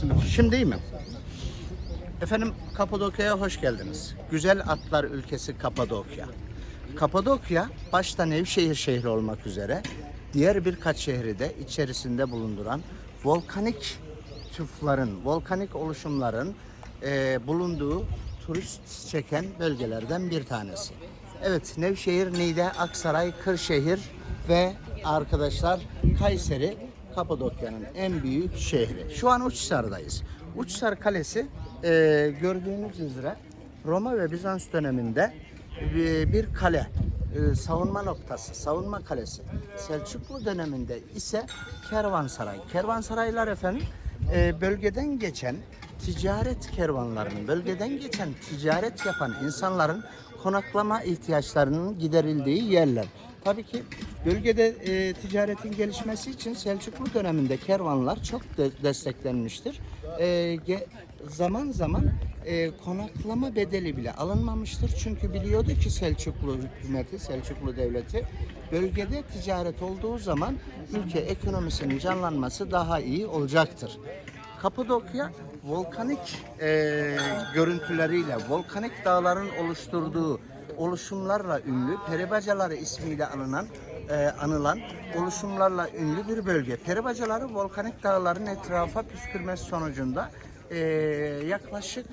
Şimdi. Şimdi iyi mi? Efendim Kapadokya'ya hoş geldiniz. Güzel atlar ülkesi Kapadokya. Kapadokya başta Nevşehir şehri olmak üzere diğer birkaç şehri de içerisinde bulunduran volkanik tüfların, volkanik oluşumların eee, bulunduğu turist çeken bölgelerden bir tanesi. Evet Nevşehir, Niğde, Aksaray, Kırşehir ve arkadaşlar Kayseri Kapadokya'nın en büyük şehri. Şu an Uçhisar'dayız. Uçhisar Kalesi e, gördüğünüz üzere Roma ve Bizans döneminde bir, bir kale, e, savunma noktası, savunma kalesi. Selçuklu döneminde ise kervansaray. Kervansaraylar efendim e, bölgeden geçen ticaret kervanlarının, bölgeden geçen ticaret yapan insanların konaklama ihtiyaçlarının giderildiği yerler. Tabii ki bölgede e, ticaretin gelişmesi için Selçuklu döneminde kervanlar çok de- desteklenmiştir. E, zaman zaman e, konaklama bedeli bile alınmamıştır. Çünkü biliyordu ki Selçuklu hükümeti, Selçuklu devleti bölgede ticaret olduğu zaman ülke ekonomisinin canlanması daha iyi olacaktır. Kapadokya volkanik e, görüntüleriyle, volkanik dağların oluşturduğu oluşumlarla ünlü, peribacaları ismiyle anılan, e, anılan oluşumlarla ünlü bir bölge. Peribacaları volkanik dağların etrafa püskürmesi sonucunda e, yaklaşık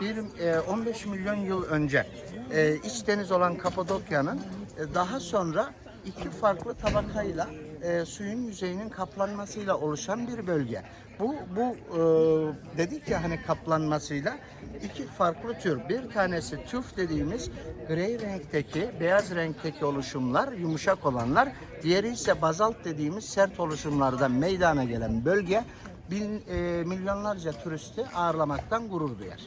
bir e, 15 milyon yıl önce e, iç deniz olan Kapadokya'nın e, daha sonra iki farklı tabakayla e, suyun yüzeyinin kaplanmasıyla oluşan bir bölge. Bu bu e, dedik ya hani kaplanmasıyla iki farklı tür. Bir tanesi tüf dediğimiz grey renkteki, beyaz renkteki oluşumlar, yumuşak olanlar. Diğeri ise bazalt dediğimiz sert oluşumlardan meydana gelen bölge bin, e, milyonlarca turisti ağırlamaktan gurur duyar.